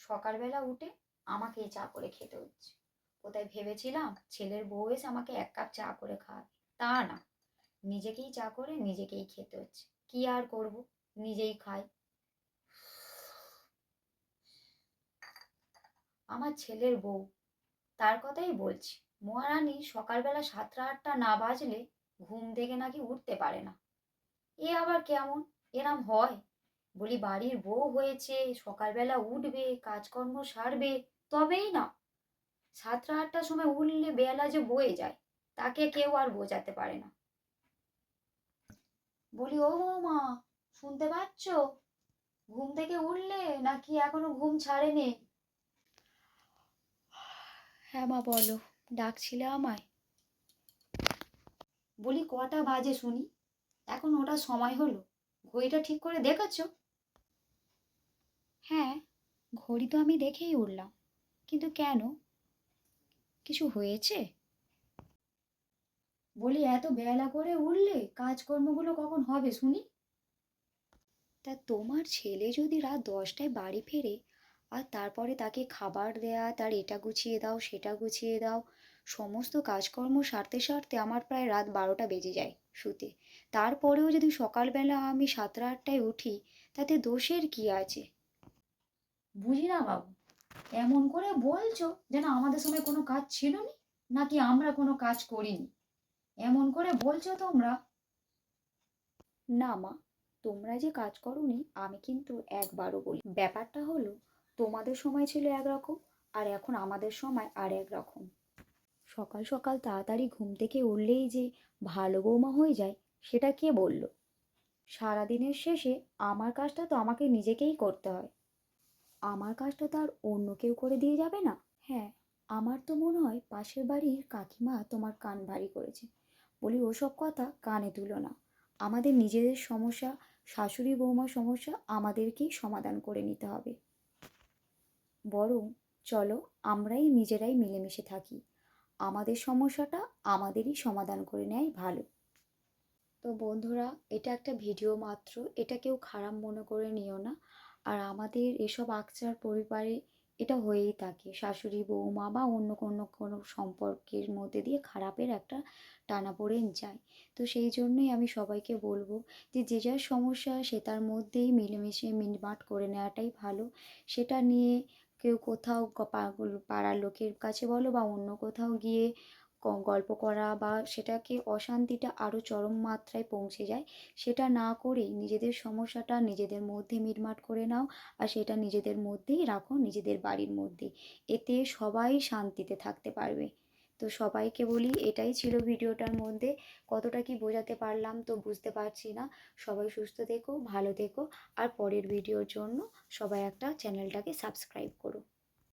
সকালবেলা উঠে আমাকেই চা করে খেতে হচ্ছে। কোথায় ভেবেছিলাম ছেলের বউ এসে আমাকে এক কাপ চা করে খাওয়াবে। তা না, নিজেকেই চা করে নিজেকেই খেতে হচ্ছে। কি আর করব? নিজেই খাই। আমার ছেলের বউ, তার কথাই বলছি। মহারানী, সকালবেলা সাতটা আটটা না বাজলে ঘুম থেকে নাকি উঠতে পারে না। এ আবার কেমন? এরম হয়। বলি বাড়ির বউ হয়েছে সকালবেলা উঠবে কাজকর্ম সারবে তবেই না। সাতটা আটটার সময় উঠলে বেলা যে বয়ে যায় তাকে কেউ আর বোঝাতে পারে না। বলি ও মা শুনতে পাচ্ছ? ঘুম থেকে উঠলে নাকি এখনও ঘুম ছাড়েনি? হ্যাঁ মা বলো ডাকছিলে আমায়? বলি কটা বাজে শুনি? এখন ওটা সময় হলো। ঘড়িটা ঠিক করে দেখেছ? হ্যাঁ ঘড়ি তো আমি দেখেই উঠলাম কিন্তু কেন? কিছু হয়েছে? বলি, এত বেলা করে উঠলে কাজকর্মগুলো কখন হবে শুনি? তা তোমার ছেলে যদি রাত দশটায় বাড়ি ফেরে আর তারপরে তাকে খাবার দেয়া, তার এটা গুছিয়ে দাও, সেটা গুছিয়ে দাও, সমস্ত কাজকর্ম সারতে সারতে আমার প্রায় রাত বারোটা বেজে যায় শুতে। তারপরেও যদি সকালবেলা আমি সাতটা আটটায় উঠি, তাতে দোষের কি আছে? বুঝি না বাবু। এমন করে বলছো যেন আমাদের সময় কোনো কাজ ছিল না নাকি আমরা কোনো কাজ করিনি? এমন করে বলছো তোমরা। না মা, তোমরা যে কাজ করোনি, আমি কিন্তু একবারও বলি। ব্যাপারটা হলো, তোমাদের সময় ছিল একরকম, আর এখন আমাদের সময় আর এক রকম সকাল সকাল তাড়াতাড়ি ঘুম থেকে উঠলেই যে ভালো বৌমা হয়ে যায়, সেটা কে বলল? সারাদিনের শেষে আমার কাজটা তো আমাকে নিজেকেই করতে হয়। আমার কাজটা তো আর অন্য কেউ করে দিয়ে যাবে না। হ্যাঁ আমার তো মনে হয় পাশের বাড়ির কাকিমা তোমার কান ভারী করেছে। বলি, ওসব কথা কানে তুলো না। আমাদের নিজেদের সমস্যা, শাশুড়ি বৌমার সমস্যা আমাদেরকেই সমাধান করে নিতে হবে। বরং চলো আমরাই নিজেরাই মিলেমিশে থাকি। আমাদের সমস্যাটা আমাদেরই সমাধান করে নেয় ভালো। তো বন্ধুরা, এটা একটা ভিডিও মাত্র। এটা কেউ খারাপ মনে করে নিও না। আর আমাদের এসব আকচার পরিবারে এটা হয়েই থাকে। শাশুড়ি বৌমা বা অন্য কোনো কোনো সম্পর্কের মধ্যে দিয়ে খারাপের একটা টানাপোড়েন যায়। তো সেই জন্যই আমি সবাইকে বলব যে যে যার সমস্যা সে তার মধ্যেই মিলেমিশে মিটমাট করে নেওয়াটাই ভালো। সেটা নিয়ে কেউ কোথাও পাড়ার লোকের কাছে বলো বা অন্য কোথাও গিয়ে গল্প করা বা সেটাকে অশান্তিটা আরও চরম মাত্রায় পৌঁছে যায়, সেটা না করেই নিজেদের সমস্যাটা নিজেদের মধ্যে মিটমাট করে নাও আর সেটা নিজেদের মধ্যেই রাখো, নিজেদের বাড়ির মধ্যেই। এতে সবাই শান্তিতে থাকতে পারবে। তো সবাইকে বলি, এটাই ছিল ভিডিওটার মধ্যে। কতটা কি বোঝাতে পারলাম তো বুঝতে পারছি না। সবাই সুস্থ থেকো, ভালো থেকো। আর পরের ভিডিওর জন্য সবাই একটা চ্যানেলটাকে সাবস্ক্রাইব করো।